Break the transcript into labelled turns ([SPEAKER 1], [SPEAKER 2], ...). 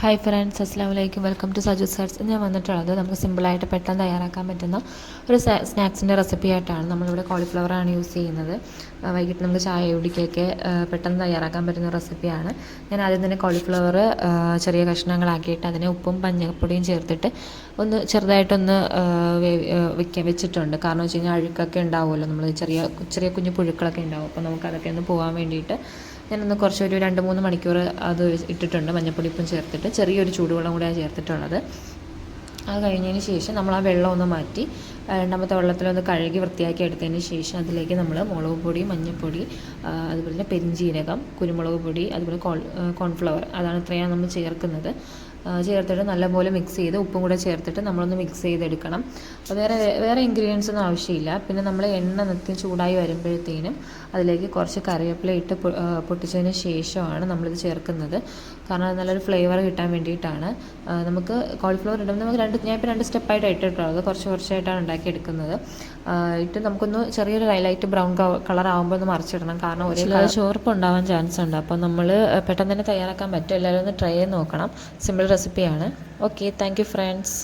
[SPEAKER 1] Hi friends അസ്സാം വലൈക്കും welcome to Saju SARS ഞാൻ വന്നിട്ടുള്ളത് നമുക്ക് സിമ്പിളായിട്ട് പെട്ടെന്ന് തയ്യാറാക്കാൻ പറ്റുന്ന ഒരു സ്നാക്സിന്റെ റെസിപ്പി ആയിട്ടാണ് നമ്മളിവിടെ കോളിഫ്ലവറാണ് യൂസ് ചെയ്യുന്നത്. വൈകിട്ട് നമുക്ക് ചായ കുടിക്കൊക്കെ പെട്ടെന്ന് തയ്യാറാക്കാൻ പറ്റുന്ന റെസിപ്പിയാണ് ഞാൻ ആദ്യം തന്നെ കോളിഫ്ലവർ ചെറിയ കഷ്ണങ്ങളാക്കിയിട്ട് അതിനെ ഉപ്പും പഞ്ഞപ്പൊടിയും ചേർത്തിട്ട് ഒന്ന് ചെറുതായിട്ടൊന്ന് വെക്കാൻ വെച്ചിട്ടുണ്ട്. കാരണം വെച്ച് കഴിഞ്ഞാൽ അഴുക്കൊക്കെ ഉണ്ടാവുമല്ലോ. നമ്മൾ ചെറിയ ചെറിയ കുഞ്ഞു പുഴുക്കളൊക്കെ ഉണ്ടാവും. അപ്പോൾ നമുക്ക് അതൊക്കെ ഒന്ന് പോകാൻ വേണ്ടിയിട്ട് ഞാനൊന്ന് കുറച്ച് ഒരു രണ്ട് മൂന്ന് മണിക്കൂർ അത് ഇട്ടിട്ടുണ്ട് മഞ്ഞപ്പൊടിപ്പും ചേർത്തിട്ട്. ചെറിയൊരു ചൂടുവെള്ളം കൂടെയാണ് ചേർത്തിട്ടുള്ളത്. അത് കഴിഞ്ഞതിന് ശേഷം നമ്മൾ ആ വെള്ളം ഒന്ന് മാറ്റി വെള്ളത്തിൽ വെള്ളത്തിലൊന്ന് കഴുകി വൃത്തിയാക്കി എടുത്തതിന് ശേഷം അതിലേക്ക് നമ്മൾ മുളക് പൊടി മഞ്ഞൾപ്പൊടി അതുപോലെ തന്നെ പെരിഞ്ജീരകം കുരുമുളക് പൊടി അതുപോലെ കോൺ കോൺഫ്ലവർ അതാണ് ഇത്രയാണ് നമ്മൾ ചേർക്കുന്നത്. ചേർത്തിട്ട് നല്ലപോലെ മിക്സ് ചെയ്ത് ഉപ്പും കൂടെ ചേർത്തിട്ട് നമ്മളൊന്ന് മിക്സ് ചെയ്തെടുക്കണം. വേറെ വേറെ ഇൻഗ്രീഡിയൻസ് ഒന്നും ആവശ്യമില്ല. പിന്നെ നമ്മൾ എണ്ണ നിർത്തി ചൂടായി വരുമ്പോഴത്തേനും അതിലേക്ക് കുറച്ച് കറിവേപ്പില ഇട്ട് പൊട്ടിച്ചതിന് ശേഷമാണ് നമ്മളിത് ചേർക്കുന്നത്. കാരണം നല്ലൊരു ഫ്ലേവർ കിട്ടാൻ വേണ്ടിയിട്ടാണ്. നമുക്ക് കോളിഫ്ലവർ ഇടുമ്പോൾ നമുക്ക് രണ്ട് ഞാൻ ഇപ്പോൾ രണ്ട് സ്റ്റെപ്പായിട്ട് ഇട്ടിട്ടുള്ളത്. കുറച്ച് കുറച്ചായിട്ടാണ് ഉണ്ടാക്കിയെടുക്കുന്നത്. എടുക്കുന്നത് ഇട്ട് നമുക്കൊന്ന് ചെറിയൊരു ലൈറ്റ് ബ്രൗൺ കളർ ആകുമ്പോൾ ഒന്ന് മറിച്ചിടണം. കാരണം ഒരേ ചോർപ്പ് ഉണ്ടാവാൻ ചാൻസ് ഉണ്ട്. അപ്പോൾ നമ്മൾ പെട്ടെന്ന് തന്നെ തയ്യാറാക്കാൻ പറ്റും. എല്ലാവരും ഒന്ന് ട്രൈ ചെയ്ത് നോക്കണം. സിമ്പിൾ റെസിപ്പിയാണ് ഓക്കെ താങ്ക് യു ഫ്രണ്ട്സ്